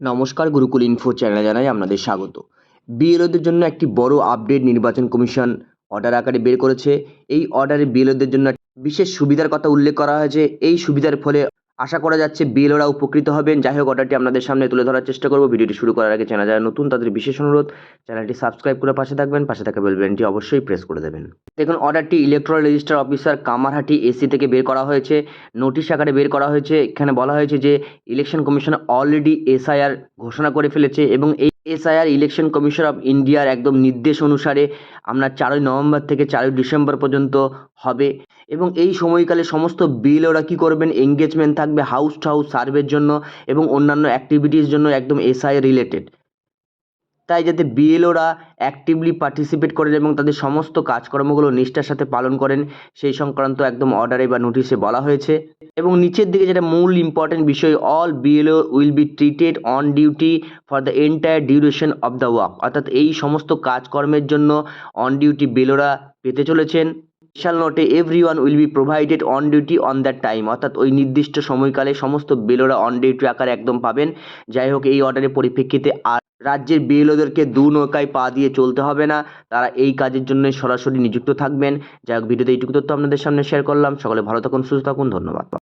নমস্কার, গুরুকুল ইনফো চ্যানেলে জানাই আপনাদের স্বাগত। বিএলওদের জন্য একটি বড় আপডেট নির্বাচন কমিশন অর্ডার আকারে বের করেছে। এই অর্ডারে বিএলওদের জন্য বিশেষ সুবিধার কথা উল্লেখ করা হয়েছে। এই সুবিধার ফলে আশা করা যাচ্ছে বিএলওরা উপকৃত হবেন। যাই হোক অর্ডারটি আপনাদের সামনে তুলে ধরার চেষ্টা করব। ভিডিওটি শুরু করার আগে চ্যানেল যারা নতুন, তাদের বিশেষ অনুরোধ চ্যানেলটি সাবস্ক্রাইব করে পাশে থাকবেন। পাশে থাকা বেল বাটনটি অবশ্যই প্রেস করে দেবেন। দেখুন অর্ডারটি electoral register officer Kamarhati AC থেকে বের করা হয়েছে। নোটিশ আকারে বের করা হয়েছে। এখানে বলা হয়েছে যে ইলেকশন কমিশন অলরেডি এসআইআর ঘোষণা করে ফেলেছে এবং এই এসআইআর ইলেকশন কমিশন অফ ইন্ডিয়ার একদম নির্দেশ অনুসারে আপনার চারই নভেম্বর থেকে চারই ডিসেম্বর পর্যন্ত হবে এবং এই সময়কালে সমস্ত বিল ওরা কী করবেন? এঙ্গেজমেন্ট থাকবে হাউস টু হাউস সার্ভের জন্য এবং অন্যান্য অ্যাক্টিভিটিস জন্য একদম এসআই রিলেটেড তাই যাতে বিএলওরা অ্যাক্টিভলি পার্টিসিপেট করেন এবং তাদের সমস্ত কাজকর্মগুলো নিষ্ঠার সাথে পালন করেন, সেই সংক্রান্ত একদম অর্ডারে বা নোটিশে বলা হয়েছে। এবং নিচের দিকে যেটা মূল ইম্পর্টেন্ট বিষয় all BLO will be treated on duty for the entire duration of the work অর্থাৎ এই সমস্ত কাজকর্মের জন্য অন ডিউটি বিএলওরা পেতে চলেছেন। স্পেশাল নোটে every one will be provided on duty on that time অর্থাৎ ওই নির্দিষ্ট সময়কালে সমস্ত বেলোরা অন ডিউটি আকারে একদম পাবেন। যাই হোক, এই অর্ডারের পরিপ্রেক্ষিতে আর রাজ্যের বিএলওদেরকে দু নৌকায় পা দিয়ে চলতে হবে না। তারা এই কাজের জন্য সরাসরি নিযুক্ত থাকবেন। যাই হোক, ভিডিওতে এইটুকু তথ্য আপনাদের সামনে শেয়ার করলাম। সকলে ভালো থাকুন, সুস্থ থাকুন, ধন্যবাদ।